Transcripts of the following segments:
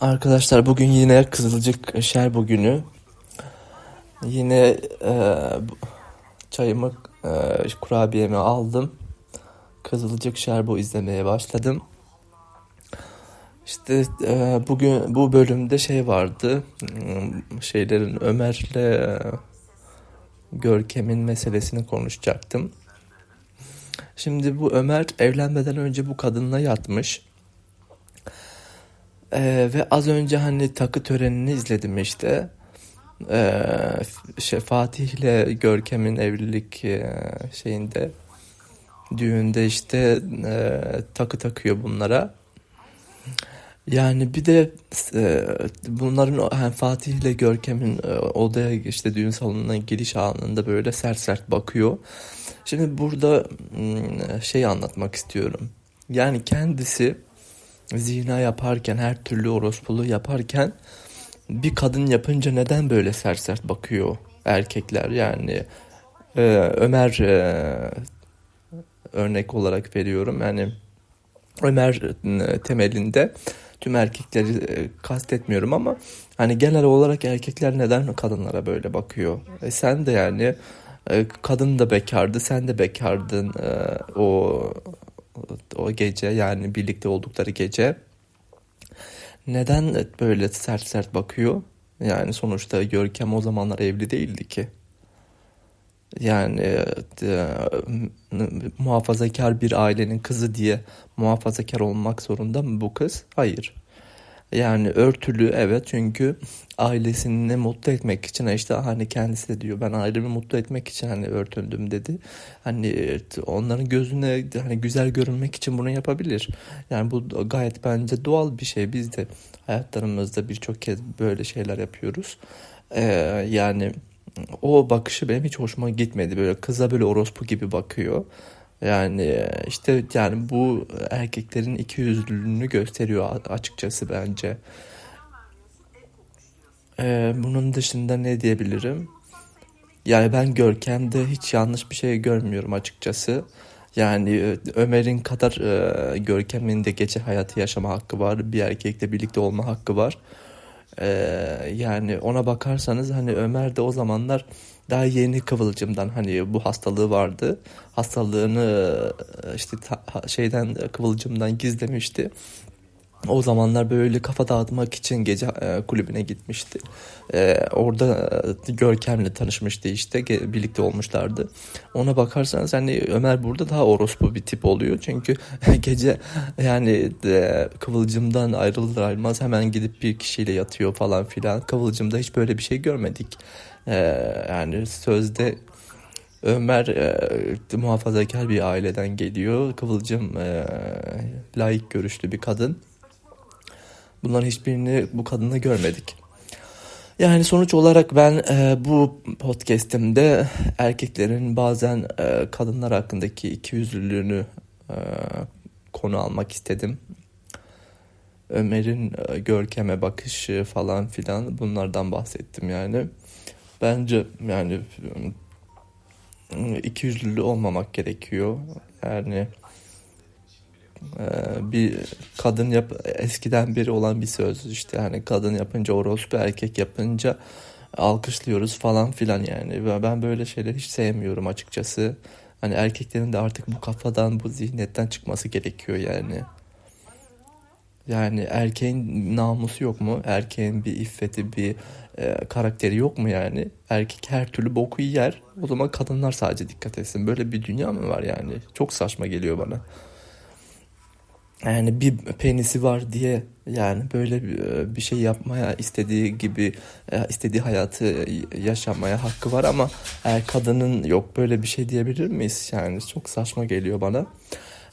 Arkadaşlar bugün yine Kızılcık Şerbo günü. Yine e, çayımı, e, kurabiyemi aldım. Kızılcık Şerbo izlemeye başladım. İşte e, bugün bu bölümde şey vardı. Hmm, Şeylerin Ömer'le e, Görkem'in meselesini konuşacaktım. Şimdi bu Ömer evlenmeden önce bu kadınla yatmış. Ee, ve az önce hani takı törenini izledim işte. Ee, şey, Fatih ile Görkem'in evlilik e, şeyinde düğünde işte e, takı takıyor bunlara. Yani bir de e, bunların hani Fatih ile Görkem'in e, odaya işte düğün salonuna giriş anında böyle sert sert bakıyor. Şimdi burada şey anlatmak istiyorum. Yani kendisi zina yaparken her türlü orospuluğu yaparken bir kadın yapınca neden böyle sert sert bakıyor erkekler yani e, Ömer e, örnek olarak veriyorum yani Ömer e, temelinde tüm erkekleri e, kastetmiyorum ama hani genel olarak erkekler neden kadınlara böyle bakıyor? E, sen de yani e, kadın da bekardı, sen de bekardın o o gece yani birlikte oldukları gece. Neden böyle sert sert bakıyor? Yani sonuçta Görkem o zamanlar evli değildi ki. Yani e, muhafazakar bir ailenin kızı diye muhafazakar olmak zorunda mı bu kız? Hayır. Yani örtülü evet çünkü ailesini mutlu etmek için işte hani kendisi de diyor ben ailemi mutlu etmek için hani örtündüm dedi. Hani onların gözüne hani güzel görünmek için bunu yapabilir. Yani bu gayet bence doğal bir şey. Biz de hayatlarımızda birçok kez böyle şeyler yapıyoruz. Ee, yani o bakışı benim hiç hoşuma gitmedi. Böyle kıza böyle orospu gibi bakıyor. Yani işte yani bu erkeklerin ikiyüzlülüğünü gösteriyor a- açıkçası bence. Ee, bunun dışında ne diyebilirim? Yani ben Görkem'de hiç yanlış bir şey görmüyorum açıkçası. Yani e, Ömer'in kadar e, Görkem'in de gece hayatı yaşama hakkı var. Bir erkekle birlikte olma hakkı var. Ee, yani ona bakarsanız hani Ömer de o zamanlar daha yeni Kıvılcım'dan hani bu hastalığı vardı. Hastalığını e, işte ta- şeyden Kıvılcım'dan gizlemişti. O zamanlar böyle kafa dağıtmak için gece e, kulübüne gitmişti. E, orada e, Görkem'le tanışmıştı işte Ge- birlikte olmuşlardı. Ona bakarsanız hani Ömer burada daha orospu bir tip oluyor. Çünkü gece yani e, Kıvılcım'dan ayrılır ayrılmaz hemen gidip bir kişiyle yatıyor falan filan. Kıvılcım'da hiç böyle bir şey görmedik. E, yani sözde Ömer e, muhafazakar bir aileden geliyor. Kıvılcım e, layık görüşlü bir kadın. Bunların hiçbirini bu kadını görmedik. Yani sonuç olarak ben e, bu podcast'imde erkeklerin bazen e, kadınlar hakkındaki ikiyüzlülüğünü e, konu almak istedim. Ömer'in e, Görkem'e bakışı falan filan bunlardan bahsettim yani. Bence yani e, ikiyüzlülü olmamak gerekiyor. Yani ee, bir kadın yap eskiden beri olan bir söz işte hani kadın yapınca orospu erkek yapınca alkışlıyoruz falan filan yani. Ben böyle şeyler hiç sevmiyorum açıkçası. Hani erkeklerin de artık bu kafadan bu zihniyetten çıkması gerekiyor yani yani erkeğin namusu yok mu erkeğin bir iffeti bir e, karakteri yok mu yani erkek her türlü boku yer o zaman kadınlar sadece dikkat etsin böyle bir dünya mı var yani çok saçma geliyor bana. Yani bir penisi var diye yani böyle bir bir şey yapmaya istediği gibi e, istediği hayatı yaşamaya hakkı var ama kadının yok böyle bir şey diyebilir miyiz? Yani çok saçma geliyor bana.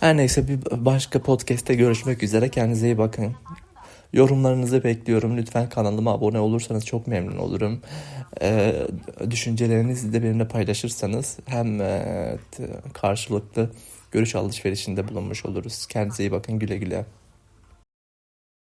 Her neyse bir başka podcast'te görüşmek üzere. Kendinize iyi bakın. Yorumlarınızı bekliyorum. Lütfen kanalıma abone olursanız çok memnun olurum. Ee, düşüncelerinizi de benimle paylaşırsanız hem e, karşılıklı görüş alışverişinde bulunmuş oluruz. Kendinize iyi bakın. Güle güle.